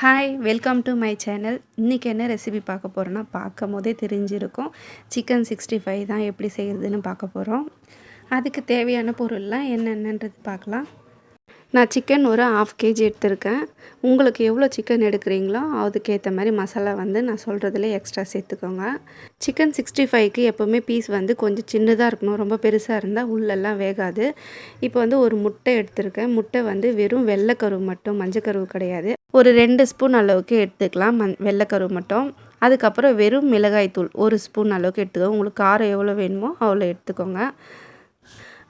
Hi welcome to my channel இன்றைக்கி என்ன recipe பார்க்க போகிறோன்னா பார்க்கும் போதே தெரிஞ்சிருக்கும். சிக்கன் சிக்ஸ்டி ஃபைவ் தான் எப்படி செய்கிறதுன்னு பார்க்க போகிறோம் அதுக்கு தேவையான பொருள்லாம் என்னென்னன்றது பார்க்கலாம். நான் சிக்கன் ஒரு ஆஃப் கேஜி எடுத்திருக்கேன். உங்களுக்கு எவ்வளோ சிக்கன் எடுக்கிறீங்களோ அதுக்கேற்ற மாதிரி மசாலா வந்து நான் சொல்கிறதுல எக்ஸ்ட்ரா சேர்த்துக்கோங்க. சிக்கன் சிக்ஸ்டி ஃபைவ்க்கு எப்போவுமே பீஸ் வந்து கொஞ்சம் சின்னதாக இருக்கணும். ரொம்ப பெருசாக இருந்தால் உள்ளெல்லாம் வேகாது. இப்போ வந்து ஒரு முட்டை எடுத்திருக்கேன். முட்டை வந்து வெறும் வெள்ளைக்கருவு மட்டும் மஞ்சக்கருவு கிடையாது. ஒரு ரெண்டு ஸ்பூன் அளவுக்கு எடுத்துக்கலாம். மண் வெள்ளைக்கருவு மட்டும். அதுக்கப்புறம் வெறும் மிளகாய்த்தூள் ஒரு ஸ்பூன் அளவுக்கு எடுத்துக்கோங்க. உங்களுக்கு காரம் எவ்வளோ வேணுமோ அவ்வளோ எடுத்துக்கோங்க.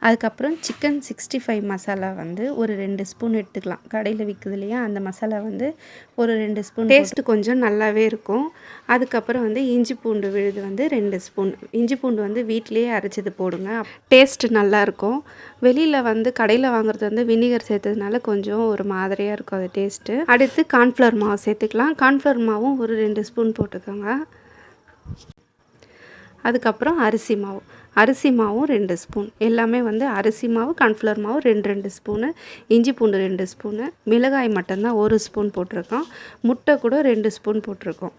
அதுக்கப்புறம் சிக்கன் சிக்ஸ்டி ஃபைவ் மசாலா வந்து ஒரு ரெண்டு ஸ்பூன் எடுத்துக்கலாம். கடையில் விற்குது இல்லையா அந்த மசாலா வந்து ஒரு ரெண்டு ஸ்பூன் டேஸ்ட்டு கொஞ்சம் நல்லாவே இருக்கும். அதுக்கப்புறம் வந்து இஞ்சி பூண்டு விழுது வந்து ரெண்டு ஸ்பூன். இஞ்சி பூண்டு வந்து வீட்டிலேயே அரைச்சது போடுங்க. டேஸ்ட்டு நல்லாயிருக்கும் வெளியில் வந்து கடையில் வாங்குறது வந்து வினிகர் சேர்த்ததுனால கொஞ்சம் ஒரு மாதிரியாக இருக்கும் அது டேஸ்ட்டு அடுத்து கார்ன்ஃப்ளவர் மாவு சேர்த்துக்கலாம். கார்ன்ஃப்ளவர் மாவும் ஒரு ரெண்டு ஸ்பூன் போட்டுக்கோங்க. அதுக்கப்புறம் அரிசி மாவு. அரிசி மாவும் ரெண்டு ஸ்பூன். எல்லாமே வந்து அரிசி மாவு கன்ஃப்ளவர் மாவு ரெண்டு ரெண்டு ஸ்பூனு. இஞ்சி பூண்டு ரெண்டு ஸ்பூனு. மிளகாய் மட்டும்தான் ஒரு ஸ்பூன் போட்டிருக்கோம். முட்டை கூட ரெண்டு ஸ்பூன் போட்டிருக்கோம்.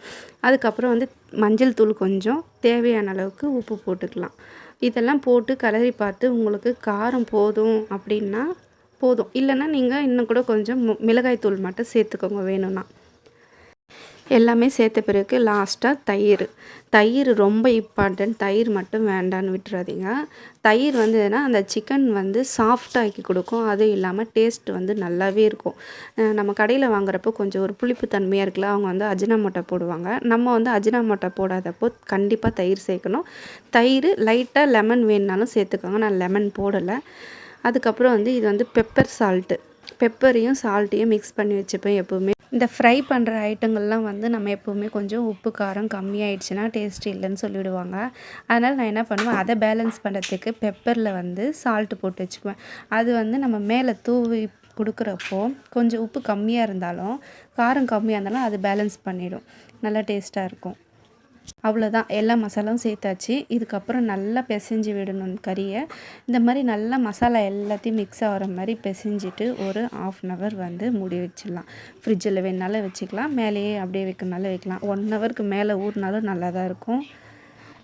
அதுக்கப்புறம் வந்து மஞ்சள் தூள் கொஞ்சம். தேவையான அளவுக்கு உப்பு போட்டுக்கலாம். இதெல்லாம் போட்டு கலரி பார்த்து உங்களுக்கு காரம் போதும் அப்படின்னா போதும். இல்லைன்னா நீங்கள் இன்னும் கூட கொஞ்சம் மிளகாய் தூள் மட்டும் சேர்த்துக்கோங்க வேணும்னா. எல்லாமே சேர்த்த பிறகு லாஸ்ட்டாக தயிர். தயிர் ரொம்ப இம்பார்ட்டன்ட் தயிர் மட்டும் வேண்டான்னு விட்டுறாதீங்க. தயிர் வந்ததுன்னா அந்த சிக்கன் வந்து சாஃப்டாக்கி கொடுக்கும். அதுவும் இல்லாமல் டேஸ்ட் வந்து நல்லாவே இருக்கும். நம்ம கடையில் வாங்குறப்போ கொஞ்சம் ஒரு புளிப்பு தன்மையாக இருக்குல்ல அவங்க வந்து அஜினாமோட்டை போடுவாங்க. நம்ம வந்து அஜினாமோட்டை போடாதப்போ கண்டிப்பாக தயிர் சேர்க்கணும். தயிர் லைட்டாக லெமன் வேணுனாலும் சேர்த்துக்கோங்க. நான் லெமன் போடலை. அதுக்கப்புறம் வந்து இது வந்து பெப்பர் சால்ட்டு பெப்பரையும் சால்ட்டையும் மிக்ஸ் பண்ணி வச்சுப்பேன் எப்போவுமே. இந்த ஃப்ரை பண்ணுற ஐட்டங்கள்லாம் வந்து நம்ம எப்போவுமே கொஞ்சம் உப்பு காரம் கம்மியாயிடுச்சுன்னா டேஸ்ட் இல்லைன்னு சொல்லிவிடுவாங்க. அதனால் நான் என்ன பண்ணுவேன்? அதை பேலன்ஸ் பண்ணுறதுக்கு பெப்பரில் வந்து சால்ட்டு போட்டு வச்சுக்குவேன். அது வந்து நம்ம மேலே தூவி கொடுக்குறப்போ கொஞ்சம் உப்பு கம்மியாக இருந்தாலும் காரம் கம்மியாக இருந்தாலும் அது பேலன்ஸ் பண்ணிடும். நல்லா டேஸ்ட்டாக இருக்கும். அவ்வளோதான். எல்லா மசாலாவும் சேர்த்தாச்சு. இதுக்கப்புறம் நல்லா பிசைஞ்சு விடணும் கறியை. இந்த மாதிரி நல்லா மசாலா எல்லாத்தையும் மிக்ஸ் ஆகிற மாதிரி பிசைஞ்சிட்டு ஒரு ஆஃப் அன் ஹவர் வந்து மூடி வச்சிடலாம். ஃப்ரிட்ஜில் வேணாலும் வச்சுக்கலாம். மேலேயே அப்படியே வைக்கணுனாலும் வைக்கலாம். ஒன் ஹவருக்கு மேலே ஊறினாலும் நல்லா தான் இருக்கும்.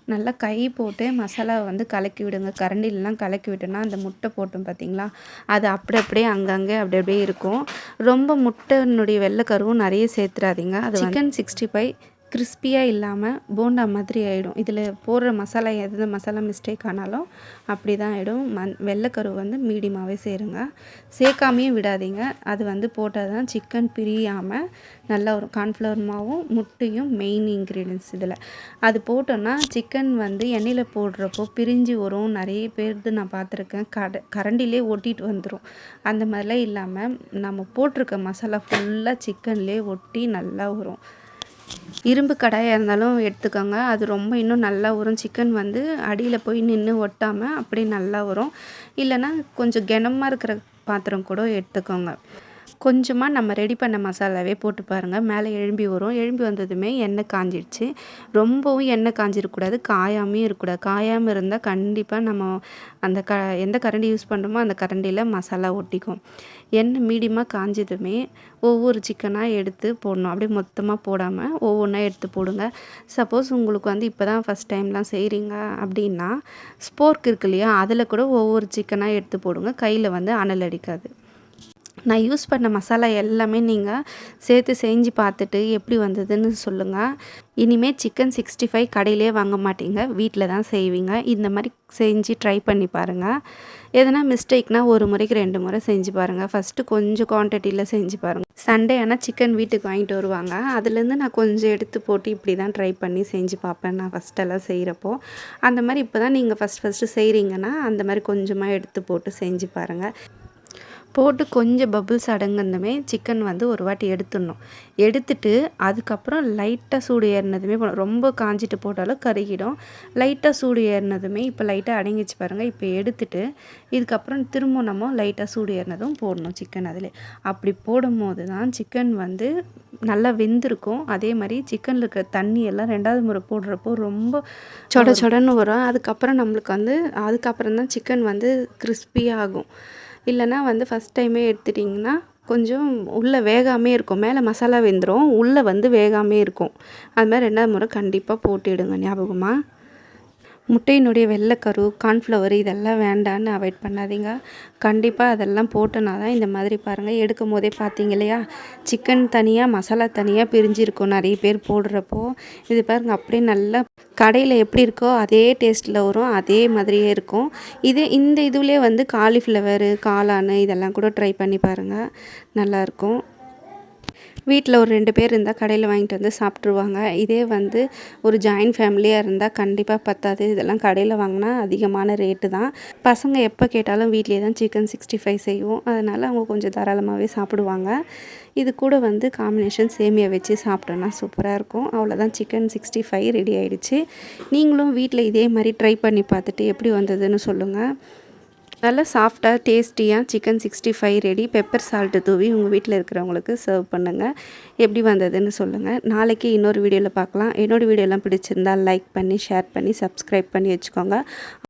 நல்லா கை போட்டு மசாலாவை வந்து கலக்கி விடுங்க. கரண்டிலலாம் கலக்கி விட்டோன்னா அந்த முட்டை போட்டோம் பார்த்தீங்களா? அது அப்படி அப்படியே அங்கங்கே அப்படி அப்படியே இருக்கும். ரொம்ப முட்டைனுடைய வெள்ளைக்கருவும் நிறைய சேர்த்துறாதீங்க. அது சிக்கன் சிக்ஸ்டி ஃபைவ் கிறிஸ்பியாக இல்லாமல் போண்டா மாதிரி ஆகிடும் இதில் போடுற மசாலா எது மசாலா மிஸ்டேக் ஆனாலும் அப்படி தான் ஆகிடும் மண் வெள்ளைக்கரு வந்து மீடியமாகவே சேருங்க. சேர்க்காமையும் விடாதீங்க. அது வந்து போட்டால் தான் சிக்கன் பிரியாமல் நல்லா வரும் கார்ன்ஃப்ளவர் மாவும் முட்டையும் மெயின் இன்க்ரீடியன்ஸ் இதில். அது போட்டோன்னா சிக்கன் வந்து எண்ணெயில் போடுறப்போ பிரிஞ்சு வரும். நிறைய பேர்து நான் பார்த்துருக்கேன். கட கரண்டிலே ஒட்டிட்டு வந்துடும் அந்த மாதிரிலாம் இல்லாமல் நம்ம போட்டிருக்க மசாலா ஃபுல்லாக சிக்கன்லேயே ஒட்டி நல்லா வரும். இரும்பு கடாயாக இருந்தாலும் எடுத்துக்கோங்க. அது ரொம்ப இன்னும் நல்லா வரும். சிக்கன் வந்து அடியில் போய் நின்று ஒட்டாமல் அப்படியே நல்லா வரும். இல்லைன்னா கொஞ்சம் கனமாக இருக்கிற பாத்திரம் கூட எடுத்துக்கோங்க. கொஞ்சமாக நம்ம ரெடி பண்ண மசாலாவே போட்டு பாருங்கள் மேலே எழும்பி வரும். எழும்பி வந்ததுமே எண்ணெய் காஞ்சிடுச்சு ரொம்பவும் எண்ணெய் காஞ்சிருக்கக்கூடாது காயாமையும் இருக்கக்கூடாது காயாமல் இருந்தால் கண்டிப்பாக நம்ம அந்த க எந்த கரண்டி யூஸ் பண்ணுறோமோ அந்த கரண்டியில் மசாலா ஒட்டிக்கும். எண்ணெய் மீடியமாக காஞ்சதுமே ஒவ்வொரு சிக்கனாக எடுத்து போடணும். அப்படியே மொத்தமாக போடாமல் ஒவ்வொன்றா எடுத்து போடுங்க. சப்போஸ் உங்களுக்கு வந்து இப்போ தான் ஃபஸ்ட் டைம்லாம் செய்கிறீங்க அப்படின்னா ஸ்போர்க் இருக்கு இல்லையா? அதில் கூட ஒவ்வொரு சிக்கனாக எடுத்து போடுங்க. கையில் வந்து அனல் அடிக்காது. நான் யூஸ் பண்ண மசாலா எல்லாமே நீங்கள் சேர்த்து செஞ்சு பார்த்துட்டு எப்படி வந்ததுன்னு சொல்லுங்கள் இனிமேல் சிக்கன் சிக்ஸ்டி ஃபைவ் கடையிலே வாங்க மாட்டீங்க. வீட்டில் தான் செய்வீங்க. இந்த மாதிரி செஞ்சு ட்ரை பண்ணி பாருங்கள் எதனா மிஸ்டேக்னால் ஒரு முறைக்கு ரெண்டு முறை செஞ்சு பாருங்கள் ஃபஸ்ட்டு கொஞ்சம் குவான்டிட்டியில் செஞ்சு பாருங்கள் சண்டே ஆனால் சிக்கன் வீட்டுக்கு வாங்கிட்டு வருவாங்க. அதுலேருந்து நான் கொஞ்சம் எடுத்து போட்டு இப்படி தான் ட்ரை பண்ணி செஞ்சு பார்ப்பேன். நான் ஃபஸ்ட்டெல்லாம் செய்கிறப்போ அந்த மாதிரி இப்போ தான் நீங்கள் ஃபஸ்ட் ஃபஸ்ட்டு செய்கிறீங்கன்னா அந்த மாதிரி கொஞ்சமாக எடுத்து போட்டு செஞ்சு பாருங்கள் போட்டு கொஞ்சம் பபுள்ஸ் அடங்குனதுமே சிக்கன் வந்து ஒரு வாட்டி எடுத்துடணும். எடுத்துட்டு அதுக்கப்புறம் லைட்டாக சூடு ஏறினதுமே ரொம்ப காஞ்சிட்டு போட்டாலும் கருகிடும். லைட்டாக சூடு ஏறினதுமே இப்போ லைட்டாக அடங்கிச்சு பாருங்கள் இப்போ எடுத்துட்டு இதுக்கப்புறம் திரும்ப நம்ம லைட்டாக சூடு ஏறினதும் போடணும் சிக்கன் அதில். அப்படி போடும் போது தான் சிக்கன் வந்து நல்லா வெந்திருக்கும். அதே மாதிரி சிக்கனில் இருக்கிற தண்ணி எல்லாம் ரெண்டாவது முறை போடுறப்போ ரொம்ப சொட சொடன்னு வரும். அதுக்கப்புறம் நம்மளுக்கு வந்து அதுக்கப்புறம் தான் சிக்கன் வந்து கிறிஸ்பியாகும் ஆகும். இல்லைனா வந்து ஃபஸ்ட் டைமே எடுத்துட்டிங்கன்னா கொஞ்சம் உள்ளே வேகாமே இருக்கும். மேலே மசாலா வெந்துடும் உள்ளே வந்து வேகாமே இருக்கும். அது மாதிரி ரெண்டாவது முறை கண்டிப்பாக போட்டுடுங்க ஞாபகமாக முட்டையினுடைய வெள்ளைக்கரு கார்ன்ஃப்ளவர் இதெல்லாம் வேண்டான்னு அவாய்ட் பண்ணாதீங்க. கண்டிப்பாக அதெல்லாம் போட்டோன்னா தான் இந்த மாதிரி பாருங்கள் எடுக்கும் போதே பார்த்தீங்க இல்லையா? சிக்கன் தனியாக மசாலா தனியாக பிரிஞ்சிருக்கும். நிறைய பேர் போடுறப்போ இது பாருங்கள் அப்படியே நல்லா கடையில் எப்படி இருக்கோ அதே டேஸ்ட்டில் வரும். அதே மாதிரியே இருக்கும். இதே இந்த இதுலேயே வந்து காலிஃப்ளவரு காளான் இதெல்லாம் கூட ட்ரை பண்ணி பாருங்கள் நல்லாயிருக்கும் வீட்டில் ஒரு ரெண்டு பேர் இருந்தால் கடையில் வாங்கிட்டு வந்து சாப்பிட்ருவாங்க இதே வந்து ஒரு ஜாயின்ட் ஃபேமிலியாக இருந்தால் கண்டிப்பாக பத்தாது. இதெல்லாம் கடையில் வாங்கினா அதிகமான ரேட்டு தான். பசங்க எப்போ கேட்டாலும் வீட்லேயே தான் சிக்கன் சிக்ஸ்டி ஃபைவ் செய்வோம். அதனால் அவங்க கொஞ்சம் தாராளமாகவே சாப்பிடுவாங்க. இது கூட வந்து காம்பினேஷன் சேமியா வச்சு சாப்பிட்டோன்னா சூப்பராக இருக்கும். அவ்வளோதான் சிக்கன் சிக்ஸ்டி ஃபைவ் ரெடி ஆகிடுச்சு நீங்களும் வீட்டில் இதே மாதிரி ட்ரை பண்ணி பார்த்துட்டு எப்படி வந்ததுன்னு சொல்லுங்கள் நல்லா சாஃப்டாக டேஸ்டியாக chicken sixty five ready. Pepper salt தூவி உங்கள் வீட்டில் இருக்கிறவங்களுக்கு சர்வ் பண்ணுங்கள் எப்படி வந்ததுன்னு சொல்லுங்கள் நாளைக்கு இன்னொரு வீடியோவில் பார்க்கலாம் என்னோடய வீடியோலாம் பிடிச்சிருந்தால் லைக் பண்ணி ஷேர் பண்ணி சப்ஸ்கிரைப் பண்ணி வச்சுக்கோங்க.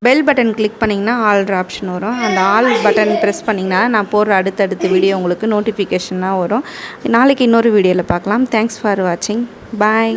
பெல் பட்டன் கிளிக் பண்ணிங்கன்னா ஆல்ற ஆப்ஷன் வரும். அந்த ஆல் பட்டன் ப்ரெஸ் பண்ணிங்கன்னா நான் போடுற அடுத்தடுத்த வீடியோ உங்களுக்கு நோட்டிஃபிகேஷனாக வரும். நாளைக்கு இன்னொரு வீடியோவில் பார்க்கலாம் தேங்க்ஸ் ஃபார் வாட்சிங் பாய்